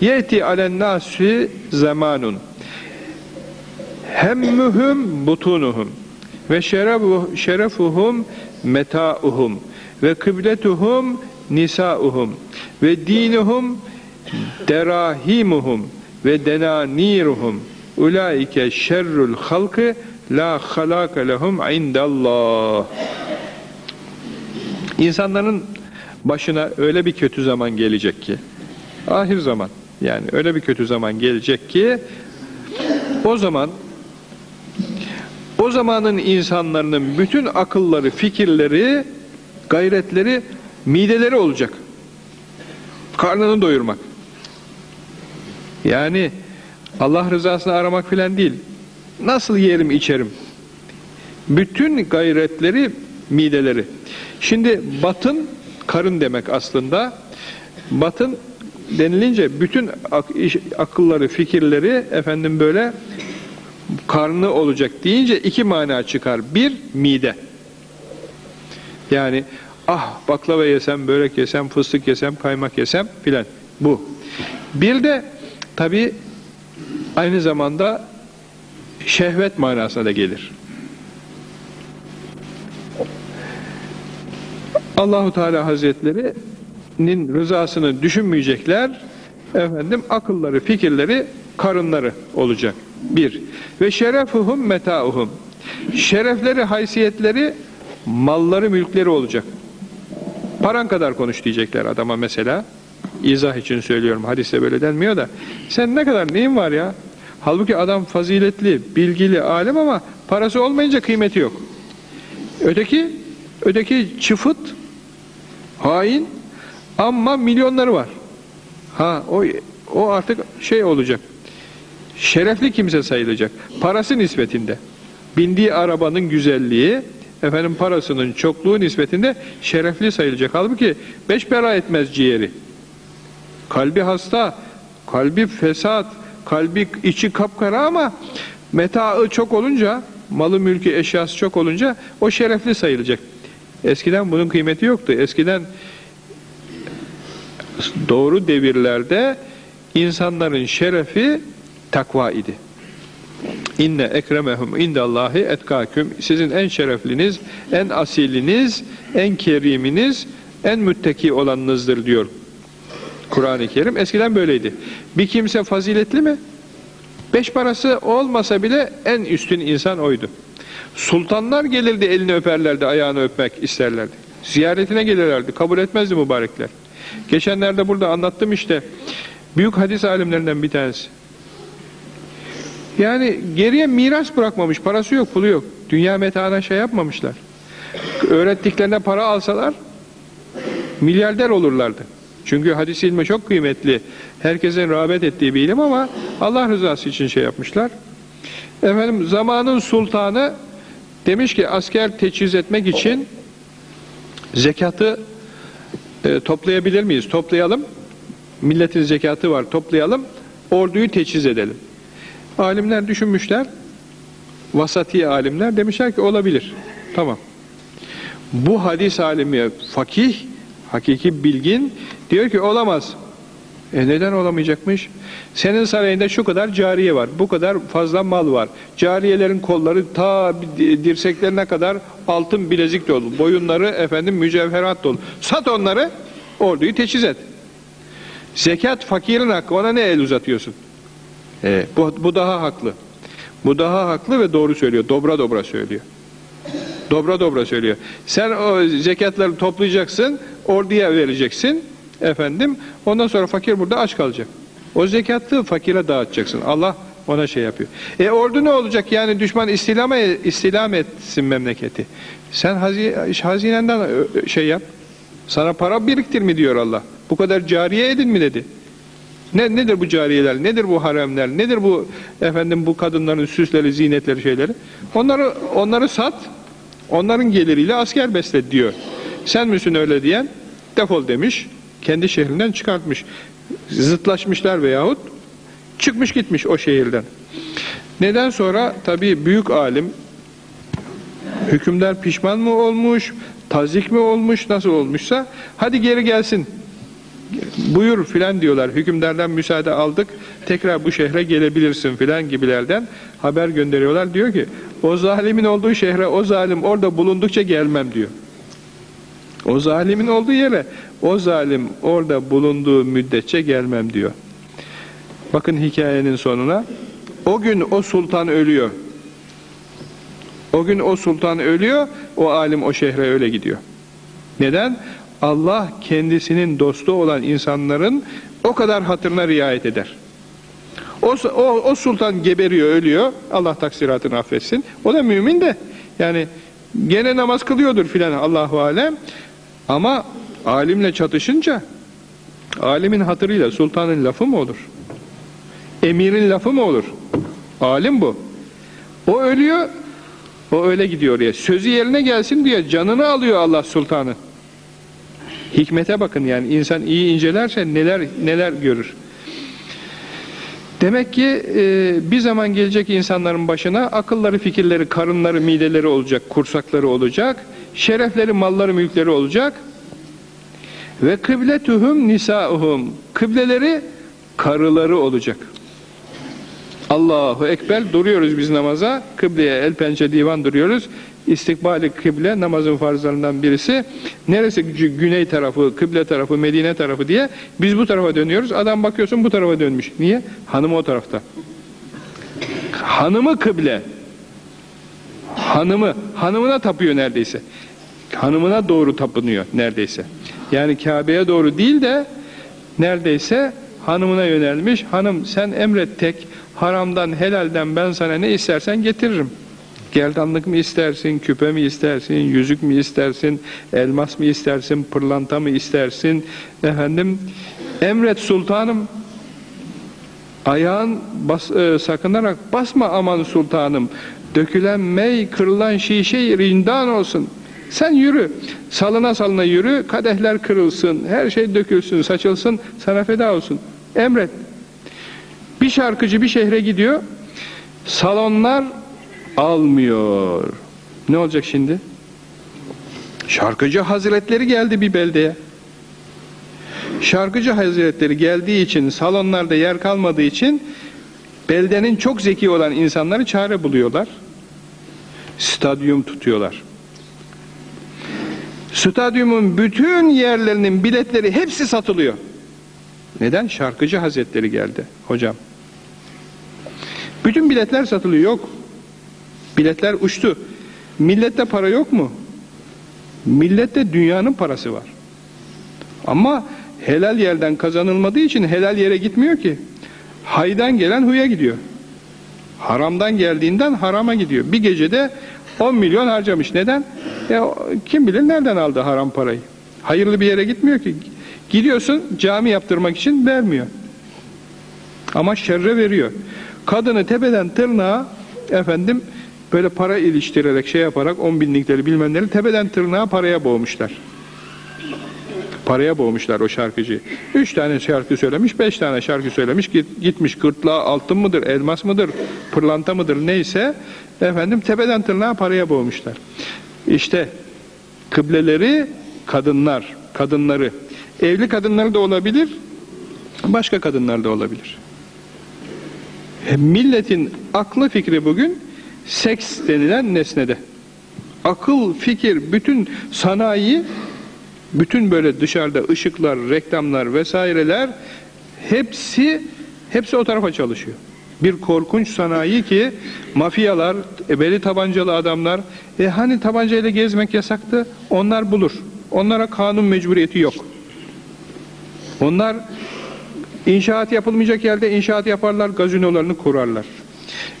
Yeti alen nasi zamanun hemmuhum butunuhum ve şerefu, şerefuhum metauhum ve kıbletuhum nisauhum ve dinuhum derahimuhum ve denaniruhum. Ulaike şerrul halkı la halaka lehum indallah. İnsanların başına öyle bir kötü zaman gelecek ki ahir zaman yani öyle bir kötü zaman gelecek ki o zaman o zamanın insanların bütün akılları, fikirleri, gayretleri, mideleri olacak. Karnını doyurmak. Yani Allah rızasını aramak filan değil. Nasıl yerim içerim? Bütün gayretleri, mideleri. Şimdi batın, karın demek aslında. Batın denilince bütün ak iş, akılları, fikirleri efendim böyle karnı olacak deyince iki mana çıkar. Bir, mide. Yani ah baklava yesem, börek yesem, fıstık yesem, kaymak yesem filan. Bu. Bir de tabi aynı zamanda şehvet manasına da gelir. Allahu Teala Hazretleri'nin rızasını düşünmeyecekler. Efendim akılları, fikirleri, karınları olacak. Bir. Ve şerefuhum metauhum. Şerefleri, haysiyetleri, malları, mülkleri olacak. Paran kadar konuş diyecekler adama mesela. İzah için söylüyorum. Hadiste böyle denmiyor da. Sen ne kadar neyin var ya? Halbuki adam faziletli, bilgili, alim ama parası olmayınca kıymeti yok. Öteki, öteki çıfıt, hain ama milyonları var. Ha o o artık şey olacak. Şerefli kimse sayılacak. Parası nispetinde. Bindiği arabanın güzelliği, efendim parasının çokluğu nispetinde şerefli sayılacak. Halbuki beş bela etmez ciğeri. Kalbi hasta, kalbi fesat, kalbi içi kapkara ama metaı çok olunca, malı mülkü eşyası çok olunca o şerefli sayılacak. Eskiden bunun kıymeti yoktu. Eskiden doğru devirlerde insanların şerefi takva idi. İnne ekremehum indallahi etkaküm. Sizin en şerefliniz, en asiliniz, en keriminiz, en mütteki olanınızdır diyor Kur'an-ı Kerim. Eskiden böyleydi. Bir kimse faziletli mi? Beş parası olmasa bile en üstün insan oydu. Sultanlar gelirdi elini öperlerdi, ayağını öpmek isterlerdi. Ziyaretine gelirlerdi, kabul etmezdi mübarekler. Geçenlerde burada anlattım işte. Büyük hadis alimlerinden bir tanesi. Yani geriye miras bırakmamış, parası yok, pulu yok. Dünya metaına şey yapmamışlar. Öğrettiklerine para alsalar milyarder olurlardı. Çünkü hadis ilmi çok kıymetli. Herkesin rağbet ettiği bir ilim ama Allah rızası için şey yapmışlar. Efendim zamanın sultanı demiş ki asker teçhiz etmek için zekatı e, toplayabilir miyiz? Toplayalım. Milletin zekatı var. Toplayalım. Orduyu teçhiz edelim. Alimler düşünmüşler. Vasati alimler demişler ki olabilir. Tamam. Bu hadis alimi fakih, hakiki bilgin diyor ki olamaz. E neden olamayacakmış? Senin sarayında şu kadar cariye var. Bu kadar fazla mal var. Cariyelerin kolları ta dirseklerine kadar altın bilezik dolu. Boyunları efendim mücevherat dolu. Sat onları, orduyu teçhiz et. Zekat fakirin hakkı. Ona ne el uzatıyorsun? E, bu, bu daha haklı. Bu daha haklı ve doğru söylüyor. Dobra dobra söylüyor. Dobra dobra söylüyor. Sen o zekatları toplayacaksın, orduya vereceksin. Efendim, ondan sonra fakir burada aç kalacak. O zekatı fakire dağıtacaksın. Allah ona şey yapıyor. E ordu ne olacak? Yani düşman istilama, istilam etsin memleketi. Sen hazinenden şey yap. Sana para biriktir mi diyor Allah. Bu kadar cariye edin mi dedi. Ne, nedir bu cariyeler, nedir bu haremler, nedir bu efendim bu kadınların süsleri, zinetleri şeyleri? Onları onları sat, onların geliriyle asker besle diyor. Sen misin öyle diyen? Defol demiş, kendi şehrinden çıkartmış. Zıtlaşmışlar veyahut çıkmış gitmiş o şehirden. Neden sonra tabii büyük alim hükümdar pişman mı olmuş, tazik mi olmuş, nasıl olmuşsa hadi geri gelsin buyur filan diyorlar. Hükümdardan müsaade aldık. Tekrar bu şehre gelebilirsin filan gibilerden haber gönderiyorlar. Diyor ki o zalimin olduğu şehre o zalim orada bulundukça gelmem diyor. O zalimin olduğu yere o zalim orada bulunduğu müddetçe gelmem diyor. Bakın hikayenin sonuna. O gün o sultan ölüyor. O gün o sultan ölüyor, o alim o şehre öyle gidiyor. Neden? Allah kendisinin dostu olan insanların o kadar hatırına riayet eder. O, o, o sultan geberiyor, ölüyor. Allah taksiratını affetsin. O da mümin de. Yani gene namaz kılıyordur filan Allahu alem. Ama alimle çatışınca alimin hatırıyla sultanın lafı mı olur? Emirin lafı mı olur? Alim bu. O ölüyor, o öyle gidiyor oraya. Sözü yerine gelsin diye canını alıyor Allah sultanı. Hikmete bakın yani insan iyi incelerse neler neler görür. Demek ki e, bir zaman gelecek insanların başına akılları, fikirleri, karınları, mideleri olacak, kursakları olacak, şerefleri, malları, mülkleri olacak. Ve kıbletuhum nisauhum. Kıbleleri karıları olacak. Allahu Ekber duruyoruz biz namaza. Kıbleye el pençe divan duruyoruz. İstikbali kıble namazın farzlarından birisi. Neresi gü- güney tarafı, kıble tarafı, Medine tarafı diye biz bu tarafa dönüyoruz. Adam bakıyorsun bu tarafa dönmüş. Niye? Hanım o tarafta. Hanımı kıble. Hanımı, hanımına tapıyor neredeyse. Hanımına doğru tapınıyor neredeyse. Yani Kabe'ye doğru değil de neredeyse hanımına yönelmiş. Hanım sen emret tek haramdan helalden ben sana ne istersen getiririm. Gerdanlık mı istersin, küpe mi istersin, yüzük mü istersin, elmas mı istersin, pırlanta mı istersin, efendim emret sultanım ayağın bas, e, sakınarak basma aman sultanım dökülen mey kırılan şişe rindan olsun sen yürü. Salına salına yürü. Kadehler kırılsın. Her şey dökülsün saçılsın. Sana feda olsun. Emret. Bir şarkıcı bir şehre gidiyor. Salonlar almıyor. Ne olacak şimdi? Şarkıcı hazretleri geldi bir beldeye. Şarkıcı hazretleri geldiği için, salonlarda yer kalmadığı için beldenin çok zeki olan insanları çare buluyorlar. Stadyum tutuyorlar. Stadyumun bütün yerlerinin biletleri hepsi satılıyor. Neden? Şarkıcı hazretleri geldi hocam. Bütün biletler satılıyor. Yok. Biletler uçtu. Millette para yok mu? Millette dünyanın parası var. Ama helal yerden kazanılmadığı için helal yere gitmiyor ki. Haydan gelen huya gidiyor. Haramdan geldiğinden harama gidiyor. Bir gecede 10 milyon harcamış. Neden? E, kim bilir nereden aldı haram parayı. Hayırlı bir yere gitmiyor ki. Gidiyorsun cami yaptırmak için vermiyor. Ama şerre veriyor. Kadını tepeden tırnağa efendim böyle para iliştirerek şey yaparak on binlikleri bilmem neleri tepeden tırnağa paraya boğmuşlar. Paraya boğmuşlar o şarkıcıyı. Üç tane şarkı söylemiş, beş tane şarkı söylemiş. Git, gitmiş gırtlağa altın mıdır, elmas mıdır, pırlanta mıdır neyse efendim tepeden tırnağa paraya boğmuşlar. İşte kıbleleri kadınlar, kadınları. Evli kadınları da olabilir, başka kadınlar da olabilir. Milletin aklı fikri bugün seks denilen nesnede. Akıl, fikir, bütün sanayi bütün böyle dışarıda ışıklar, reklamlar vesaireler hepsi hepsi o tarafa çalışıyor. Bir korkunç sanayi ki mafyalar, ebeli tabancalı adamlar e hani tabancayla gezmek yasaktı? Onlar bulur. Onlara kanun mecburiyeti yok. Onlar inşaat yapılmayacak yerde inşaat yaparlar, gazinolarını kurarlar.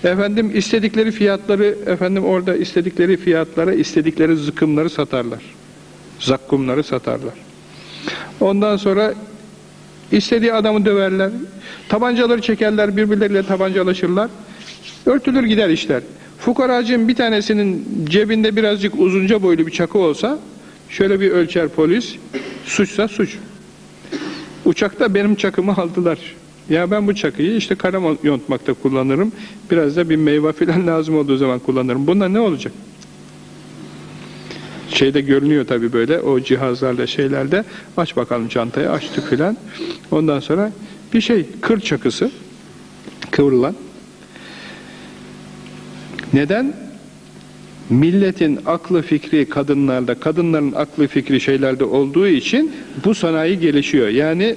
Efendim istedikleri fiyatları efendim orada istedikleri fiyatlara istedikleri zıkımları satarlar zakkumları satarlar. Ondan sonra istediği adamı döverler. Tabancaları çekerler, birbirleriyle tabancalaşırlar. Örtülür gider işler. Fukaracığın bir tanesinin cebinde birazcık uzunca boylu bir çakı olsa şöyle bir ölçer polis. Suçsa suç. Uçakta benim çakımı aldılar. Ya ben bu çakıyı işte kalem yontmakta kullanırım. Biraz da bir meyve filan lazım olduğu zaman kullanırım. Bunda ne olacak? Şeyde görünüyor tabi böyle o cihazlarla şeylerde aç bakalım çantayı açtık filan ondan sonra bir şey kır çakısı kıvrılan neden? Milletin aklı fikri kadınlarda, kadınların aklı fikri şeylerde olduğu için bu sanayi gelişiyor. Yani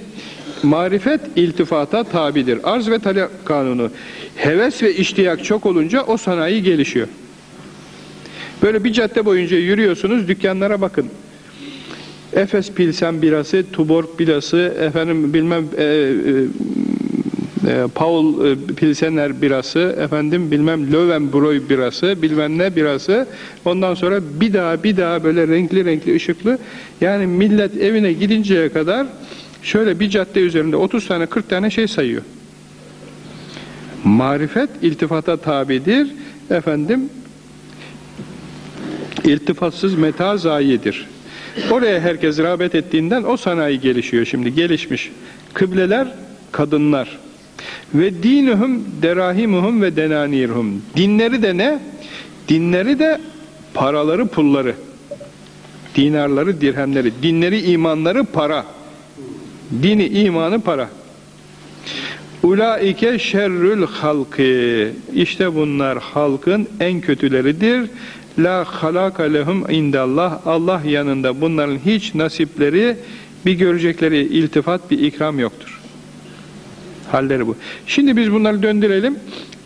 marifet iltifata tabidir. Arz ve talep kanunu. Heves ve iştiyak çok olunca o sanayi gelişiyor. Böyle bir cadde boyunca yürüyorsunuz, dükkanlara bakın. Efes Pilsen birası, Tuborg birası, efendim bilmem e, e, e, Paul e, Pilsener birası, efendim bilmem Löwenbräu birası, bilmem ne birası. Ondan sonra bir daha bir daha böyle renkli renkli ışıklı. Yani millet evine gidinceye kadar şöyle bir cadde üzerinde 30 tane 40 tane şey sayıyor. Marifet iltifata tabidir. Efendim iltifatsız meta zayidir. Oraya herkes rağbet ettiğinden o sanayi gelişiyor şimdi. Gelişmiş. Kıbleler kadınlar. Ve dinuhum derahimuhum ve denanirhum. Dinleri de ne? Dinleri de paraları, pulları. Dinarları, dirhemleri. Dinleri, imanları para. Dini, imanı para. Ulaike şerrül halkı. İşte bunlar halkın en kötüleridir. La halaka lehum indallah. Allah yanında bunların hiç nasipleri, bir görecekleri iltifat, bir ikram yoktur. Halleri bu. Şimdi biz bunları döndürelim.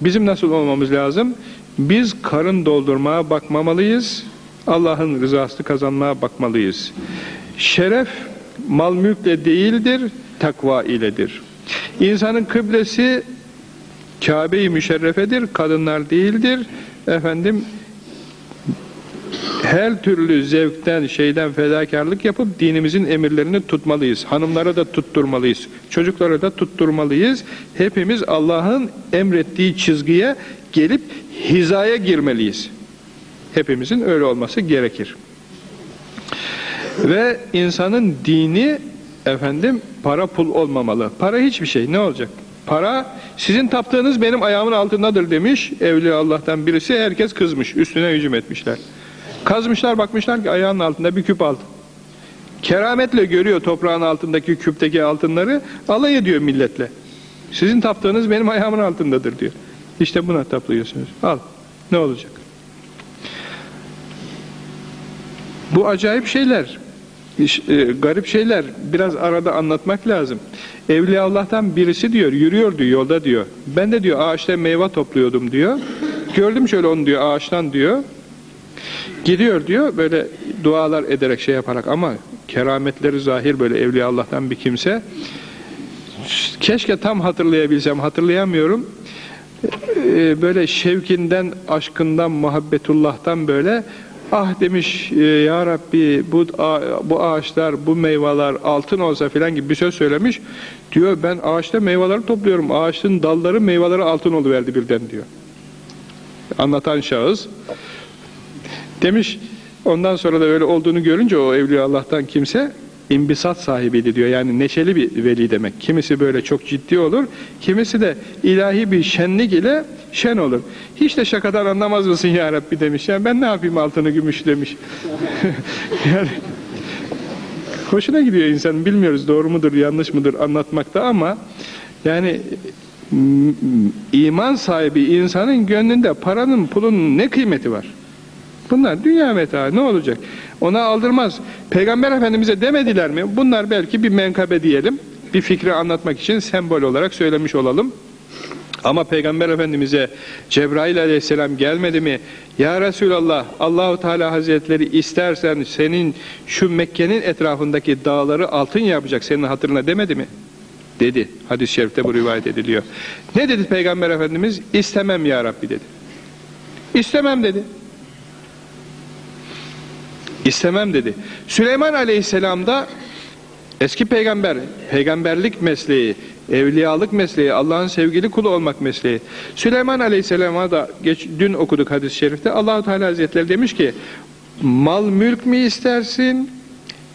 Bizim nasıl olmamız lazım? Biz karın doldurmaya bakmamalıyız. Allah'ın rızasını kazanmaya bakmalıyız. Şeref mal mülkle değildir, takva iledir. İnsanın kıblesi Kabe-i Müşerrefedir, kadınlar değildir. Efendim her türlü zevkten, şeyden fedakarlık yapıp dinimizin emirlerini tutmalıyız. Hanımlara da tutturmalıyız. Çocuklara da tutturmalıyız. Hepimiz Allah'ın emrettiği çizgiye gelip hizaya girmeliyiz. Hepimizin öyle olması gerekir. Ve insanın dini efendim para pul olmamalı. Para hiçbir şey. Ne olacak? Para sizin taptığınız benim ayağımın altındadır demiş Evliya Allah'tan birisi. Herkes kızmış. Üstüne hücum etmişler. Kazmışlar bakmışlar ki ayağının altında bir küp altın. Kerametle görüyor toprağın altındaki küpteki altınları alay ediyor milletle. Sizin taptığınız benim ayağımın altındadır diyor. İşte buna taplıyorsunuz. Al. Ne olacak? Bu acayip şeyler. E, garip şeyler. Biraz arada anlatmak lazım. Evliya Allah'tan birisi diyor, yürüyordu yolda diyor. Ben de diyor ağaçta meyve topluyordum diyor. Gördüm şöyle onu diyor ağaçtan diyor. Gidiyor diyor böyle dualar ederek şey yaparak ama kerametleri zahir böyle Evliya Allah'tan bir kimse. Keşke tam hatırlayabilsem hatırlayamıyorum. Ee, böyle şevkinden, aşkından, muhabbetullah'tan böyle ah demiş e, ya Rabbi bu, bu ağaçlar, bu meyveler altın olsa filan gibi bir söz söylemiş. Diyor ben ağaçta meyveleri topluyorum. Ağaçın dalları meyveleri altın oluverdi birden diyor. Anlatan şahıs. Demiş ondan sonra da öyle olduğunu görünce o Evliya Allah'tan kimse imbisat sahibiydi diyor. Yani neşeli bir veli demek. Kimisi böyle çok ciddi olur. Kimisi de ilahi bir şenlik ile şen olur. Hiç de şakadan anlamaz mısın ya Rabbi demiş. Yani ben ne yapayım altını gümüş demiş. yani hoşuna gidiyor insan. Bilmiyoruz doğru mudur yanlış mıdır anlatmakta ama yani iman sahibi insanın gönlünde paranın pulun ne kıymeti var? Bunlar dünya metaı ne olacak? Ona aldırmaz. Peygamber Efendimiz'e demediler mi? Bunlar belki bir menkabe diyelim. Bir fikri anlatmak için sembol olarak söylemiş olalım. Ama Peygamber Efendimiz'e Cebrail aleyhisselam gelmedi mi? Ya Resulallah Allahu Teala Hazretleri istersen senin şu Mekke'nin etrafındaki dağları altın yapacak senin hatırına demedi mi? Dedi. Hadis-i şerifte bu rivayet ediliyor. Ne dedi Peygamber Efendimiz? İstemem ya Rabbi dedi. İstemem dedi. İstemem dedi. Süleyman Aleyhisselam da eski peygamber, peygamberlik mesleği, evliyalık mesleği, Allah'ın sevgili kulu olmak mesleği. Süleyman Aleyhisselam'a da geç, dün okuduk hadis-i şerifte. Allahu Teala Hazretleri demiş ki: "Mal mülk mi istersin?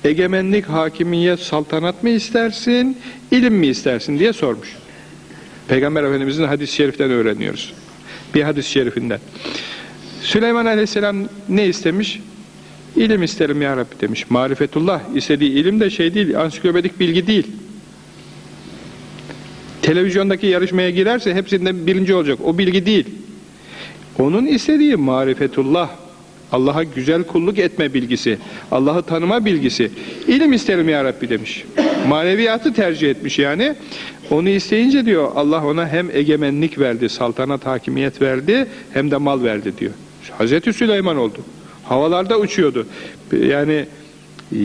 Egemenlik, hakimiyet, saltanat mı istersin? ilim mi istersin?" diye sormuş. Peygamber Efendimizin hadis-i şeriften öğreniyoruz. Bir hadis-i şerifinden. Süleyman Aleyhisselam ne istemiş? İlim isterim ya Rabbi demiş. Marifetullah istediği ilim de şey değil, ansiklopedik bilgi değil. Televizyondaki yarışmaya girerse hepsinden birinci olacak. O bilgi değil. Onun istediği marifetullah. Allah'a güzel kulluk etme bilgisi. Allah'ı tanıma bilgisi. İlim isterim ya Rabbi demiş. Maneviyatı tercih etmiş yani. Onu isteyince diyor Allah ona hem egemenlik verdi, saltanat hakimiyet verdi hem de mal verdi diyor. Hazreti Süleyman oldu. Havalarda uçuyordu. Yani e,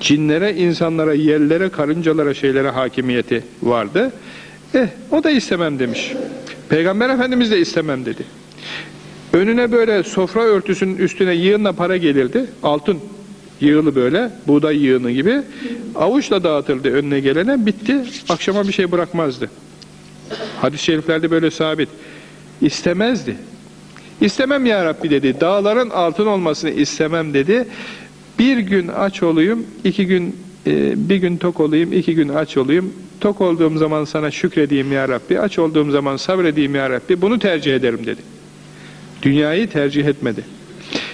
cinlere, insanlara, yerlere, karıncalara, şeylere hakimiyeti vardı. Eh, o da istemem demiş. Peygamber Efendimiz de istemem dedi. Önüne böyle sofra örtüsünün üstüne yığınla para gelirdi. Altın yığılı böyle, buğday yığını gibi. Avuçla dağıtırdı önüne gelene, bitti. Akşama bir şey bırakmazdı. Hadis-i şeriflerde böyle sabit. İstemezdi. İstemem ya Rabbi dedi. Dağların altın olmasını istemem dedi. Bir gün aç olayım, iki gün e, bir gün tok olayım, iki gün aç olayım. Tok olduğum zaman sana şükredeyim ya Rabbi. Aç olduğum zaman sabredeyim ya Rabbi. Bunu tercih ederim dedi. Dünyayı tercih etmedi.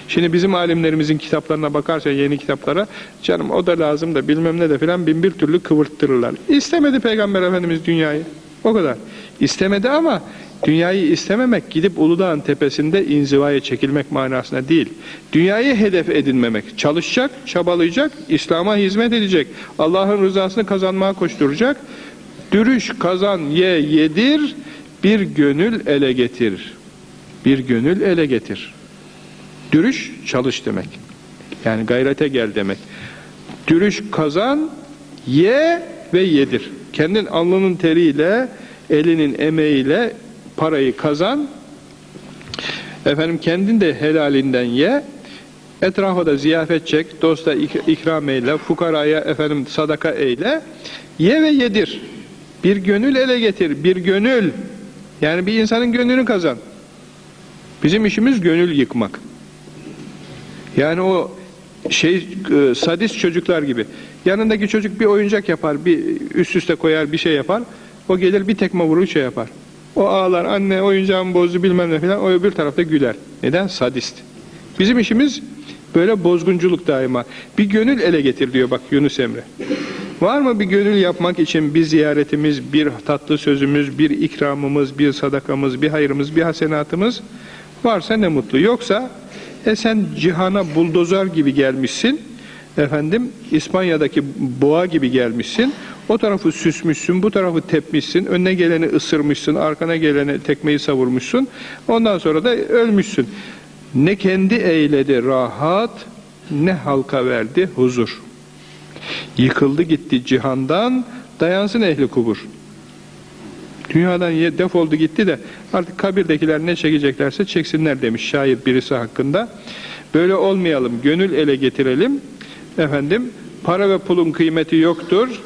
Şimdi bizim alimlerimizin kitaplarına bakarsan yeni kitaplara canım o da lazım da bilmem ne de filan bin bir türlü kıvırttırırlar. İstemedi Peygamber Efendimiz dünyayı. O kadar. İstemedi ama dünyayı istememek gidip Uludağ'ın tepesinde inzivaya çekilmek manasına değil. Dünyayı hedef edinmemek. Çalışacak, çabalayacak, İslam'a hizmet edecek. Allah'ın rızasını kazanmaya koşturacak. Dürüş kazan ye yedir, bir gönül ele getir. Bir gönül ele getir. Dürüş çalış demek. Yani gayrete gel demek. Dürüş kazan, ye ve yedir. Kendin alnının teriyle, elinin emeğiyle parayı kazan. Efendim kendin de helalinden ye. Etrafa da ziyafet çek, dosta ik- ikram eyle, fukaraya efendim sadaka eyle. Ye ve yedir. Bir gönül ele getir, bir gönül. Yani bir insanın gönlünü kazan. Bizim işimiz gönül yıkmak. Yani o şey e, sadist çocuklar gibi. Yanındaki çocuk bir oyuncak yapar, bir üst üste koyar, bir şey yapar. O gelir bir tekme vurur şey yapar. O ağlar, anne oyuncağımı bozdu bilmem ne falan. O öbür tarafta güler. Neden? Sadist. Bizim işimiz böyle bozgunculuk daima. Bir gönül ele getir diyor bak Yunus Emre. Var mı bir gönül yapmak için bir ziyaretimiz, bir tatlı sözümüz, bir ikramımız, bir sadakamız, bir hayrımız, bir hasenatımız? Varsa ne mutlu. Yoksa e sen cihana buldozer gibi gelmişsin. Efendim İspanya'daki boğa gibi gelmişsin. O tarafı süsmüşsün, bu tarafı tepmişsin. Önüne geleni ısırmışsın, arkana geleni tekmeyi savurmuşsun. Ondan sonra da ölmüşsün. Ne kendi eyledi rahat, ne halka verdi huzur. Yıkıldı gitti cihandan, dayansın ehli kubur. Dünyadan defoldu gitti de artık kabirdekiler ne çekeceklerse çeksinler demiş şair birisi hakkında. Böyle olmayalım, gönül ele getirelim. Efendim, para ve pulun kıymeti yoktur.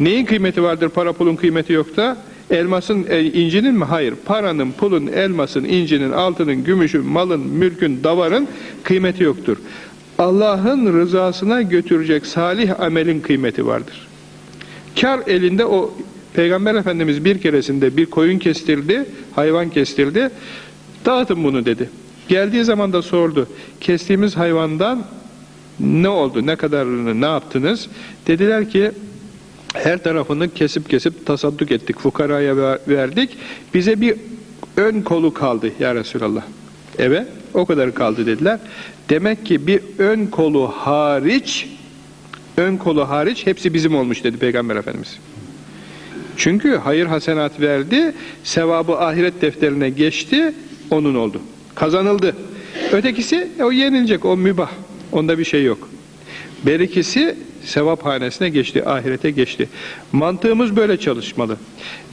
Neyin kıymeti vardır para pulun kıymeti yoksa? Elmasın, e, incinin mi? Hayır. Paranın, pulun, elmasın, incinin, altının, gümüşün, malın, mülkün, davarın kıymeti yoktur. Allah'ın rızasına götürecek salih amelin kıymeti vardır. Kar elinde o Peygamber Efendimiz bir keresinde bir koyun kestirdi, hayvan kestirdi. Dağıtın bunu dedi. Geldiği zaman da sordu. Kestiğimiz hayvandan ne oldu, ne kadarını, ne yaptınız? Dediler ki her tarafını kesip kesip tasadduk ettik, fukaraya ver- verdik. Bize bir ön kolu kaldı ya Resulallah. Eve o kadar kaldı dediler. Demek ki bir ön kolu hariç ön kolu hariç hepsi bizim olmuş dedi Peygamber Efendimiz. Çünkü hayır hasenat verdi, sevabı ahiret defterine geçti, onun oldu. Kazanıldı. Ötekisi o yenilecek, o mübah. Onda bir şey yok. Berikisi sevap hanesine geçti, ahirete geçti. Mantığımız böyle çalışmalı.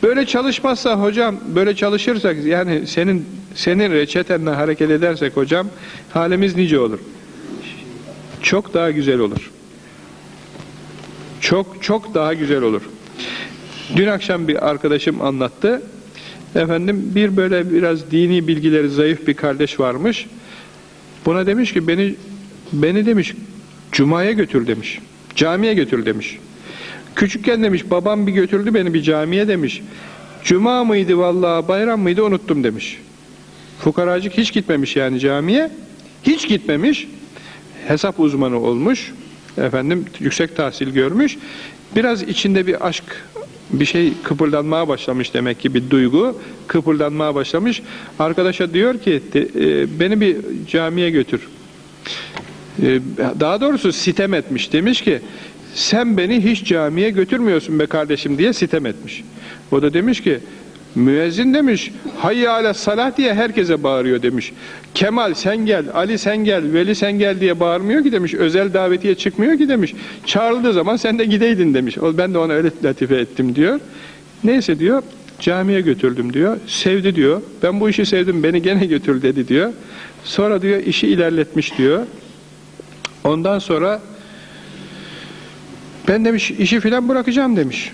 Böyle çalışmazsa hocam, böyle çalışırsak yani senin senin reçetenle hareket edersek hocam halimiz nice olur. Çok daha güzel olur. Çok çok daha güzel olur. Dün akşam bir arkadaşım anlattı. Efendim bir böyle biraz dini bilgileri zayıf bir kardeş varmış. Buna demiş ki beni beni demiş cumaya götür demiş. Camiye götür demiş. Küçükken demiş babam bir götürdü beni bir camiye demiş. Cuma mıydı vallahi bayram mıydı unuttum demiş. Fukaracık hiç gitmemiş yani camiye. Hiç gitmemiş. hesap uzmanı olmuş. Efendim yüksek tahsil görmüş. Biraz içinde bir aşk bir şey kıpırdanmaya başlamış demek ki bir duygu kıpırdanmaya başlamış. Arkadaşa diyor ki e, beni bir camiye götür. E, daha doğrusu sitem etmiş. Demiş ki sen beni hiç camiye götürmüyorsun be kardeşim diye sitem etmiş. O da demiş ki müezzin demiş hayya ala salah diye herkese bağırıyor demiş. Kemal sen gel, Ali sen gel, Veli sen gel diye bağırmıyor ki demiş. Özel davetiye çıkmıyor ki demiş. Çağrıldığı zaman sen de gideydin demiş. Ben de ona öyle latife ettim diyor. Neyse diyor camiye götürdüm diyor. Sevdi diyor. Ben bu işi sevdim beni gene götür dedi diyor. Sonra diyor işi ilerletmiş diyor. Ondan sonra ben demiş işi filan bırakacağım demiş.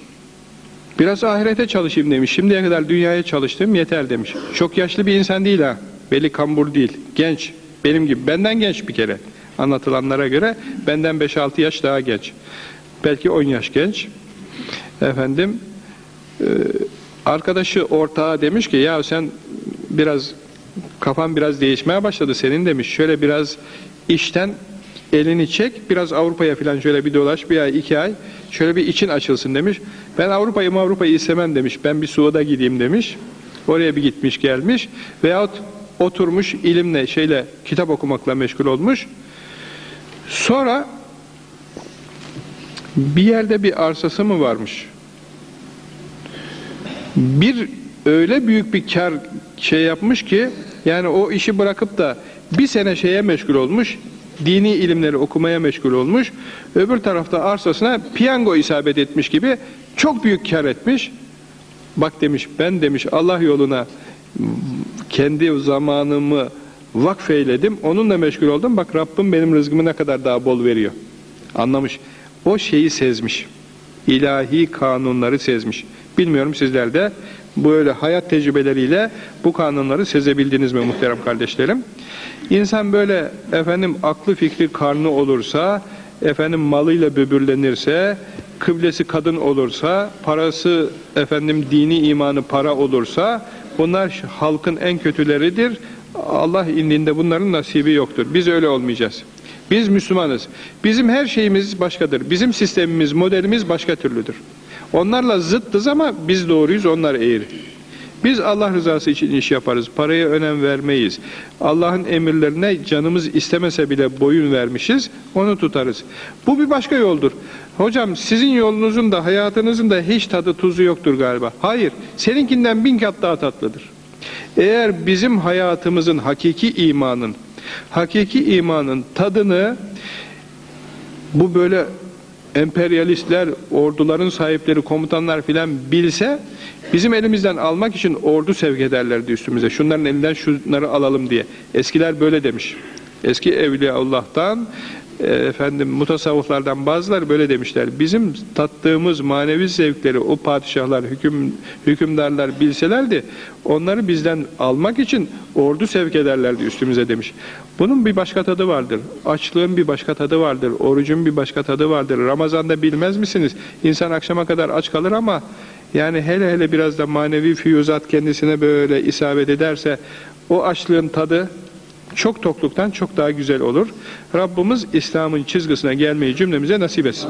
Biraz ahirete çalışayım demiş. Şimdiye kadar dünyaya çalıştım yeter demiş. Çok yaşlı bir insan değil ha. Beli kambur değil. Genç. Benim gibi. Benden genç bir kere. Anlatılanlara göre benden 5-6 yaş daha genç. Belki 10 yaş genç. Efendim e, arkadaşı ortağı demiş ki ya sen biraz kafan biraz değişmeye başladı senin demiş. Şöyle biraz işten elini çek biraz Avrupa'ya falan şöyle bir dolaş bir ay iki ay şöyle bir için açılsın demiş. Ben Avrupa'yı Avrupa'yı istemem demiş. Ben bir Suud'a gideyim demiş. Oraya bir gitmiş gelmiş veyahut oturmuş ilimle şeyle kitap okumakla meşgul olmuş. Sonra bir yerde bir arsası mı varmış? Bir öyle büyük bir kar şey yapmış ki yani o işi bırakıp da bir sene şeye meşgul olmuş dini ilimleri okumaya meşgul olmuş öbür tarafta arsasına piyango isabet etmiş gibi çok büyük kar etmiş. Bak demiş ben demiş Allah yoluna kendi zamanımı vakfeyledim onunla meşgul oldum. Bak Rabbim benim rızkımı ne kadar daha bol veriyor. Anlamış. O şeyi sezmiş. İlahi kanunları sezmiş. Bilmiyorum sizler de böyle hayat tecrübeleriyle bu kanunları sezebildiniz mi muhterem kardeşlerim İnsan böyle efendim aklı fikri karnı olursa efendim malıyla böbürlenirse kıblesi kadın olursa parası efendim dini imanı para olursa bunlar halkın en kötüleridir. Allah indinde bunların nasibi yoktur. Biz öyle olmayacağız. Biz Müslümanız. Bizim her şeyimiz başkadır. Bizim sistemimiz modelimiz başka türlüdür. Onlarla zıttız ama biz doğruyuz onlar eğri biz Allah rızası için iş yaparız. Paraya önem vermeyiz. Allah'ın emirlerine canımız istemese bile boyun vermişiz. Onu tutarız. Bu bir başka yoldur. Hocam sizin yolunuzun da hayatınızın da hiç tadı tuzu yoktur galiba. Hayır. Seninkinden bin kat daha tatlıdır. Eğer bizim hayatımızın hakiki imanın, hakiki imanın tadını bu böyle emperyalistler, orduların sahipleri, komutanlar filan bilse bizim elimizden almak için ordu sevk ederlerdi üstümüze. Şunların elinden şunları alalım diye. Eskiler böyle demiş. Eski Evliyaullah'tan efendim mutasavvıflardan bazıları böyle demişler. Bizim tattığımız manevi zevkleri o padişahlar, hüküm, hükümdarlar bilselerdi onları bizden almak için ordu sevk ederlerdi üstümüze demiş. Bunun bir başka tadı vardır. Açlığın bir başka tadı vardır. Orucun bir başka tadı vardır. Ramazan'da bilmez misiniz? İnsan akşama kadar aç kalır ama yani hele hele biraz da manevi füyüzat kendisine böyle isabet ederse o açlığın tadı çok tokluktan çok daha güzel olur. Rabbimiz İslam'ın çizgisine gelmeyi cümlemize nasip etsin.